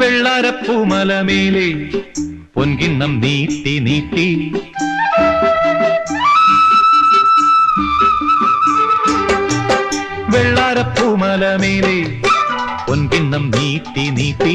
വെള്ളാരപ്പൂമല മേലെ പൊൻകിണ്ണം നീട്ടി നീട്ടി വെള്ളാരപ്പൂമല മേലെ പൊൻകിണ്ണം നീട്ടി നീട്ടി